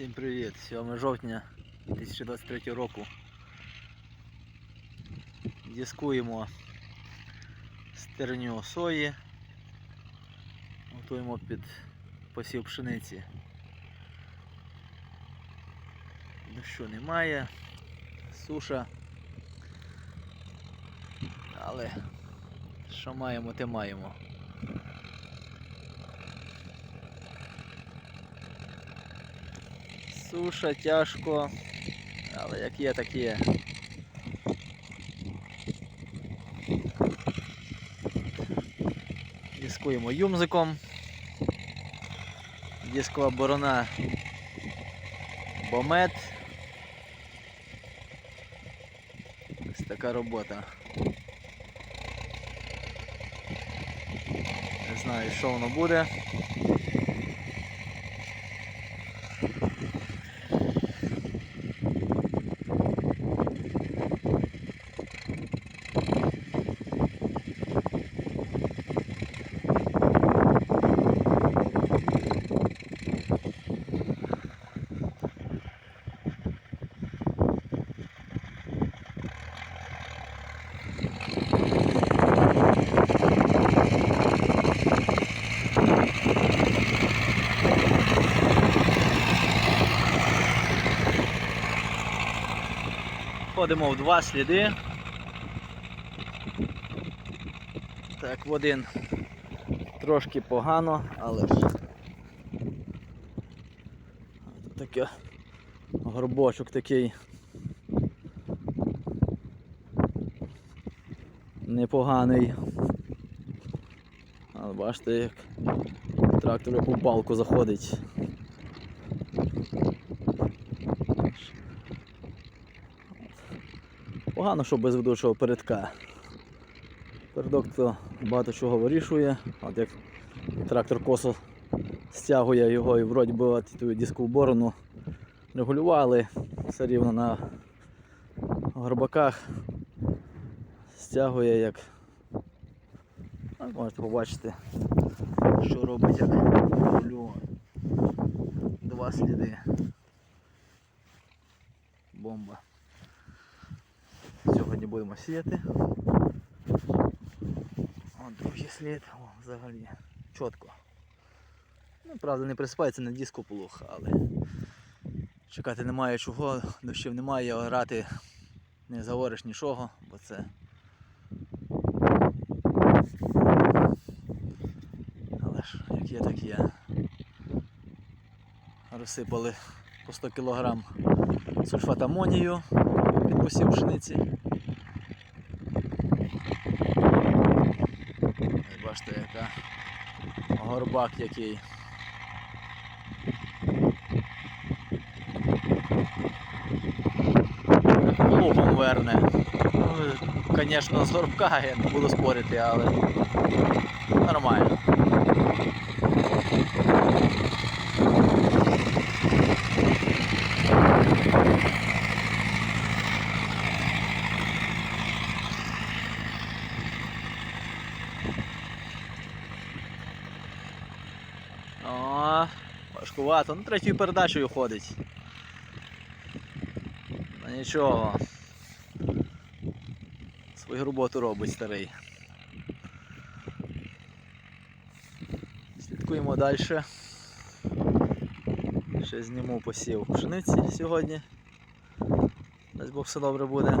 Всім привіт! 7 жовтня 2023 року. Дискуємо стерню сої. Готуємо під посів пшениці. Дощу немає, суша. Але що маємо, те маємо. Суша тяжко, але як є, так є. Дискуємо юмзиком. Дискова борона бомет. Ось така робота. Не знаю, що воно буде. Ходимо в два сліди. Так, в один трошки погано, але ж таке горбочок такий непоганий. Бачите, як трактор як у балку заходить. Погано, що без ведучого передка. Передок то багато чого вирішує. От як трактор косо стягує його і вроді би от ту дискову борону регулювали все рівно на горбаках. Стягує як. Можете побачити, що робить як регулювання. Два сліди. Бомба. Сьогодні будемо сіяти. О, другий слід, о, взагалі чітко. Ну, правда, не присипається на диску плуг, але чекати немає чого, дощів немає, грати не заговориш нічого, бо це. Але ж як є, так є. Розсипали по 100 кг сульфат амонію посів пшениці. Бачите, яка горбак який. Лупом верне. Ну, звісно, з горбка я не буду спорити, але нормально. О, важкувато. Ну, третьою передачею ходить. Ну нічого. Свою роботу робить старий. Слідкуємо далі. Ще зніму посів пшениці сьогодні. Дасть Бог все добре буде.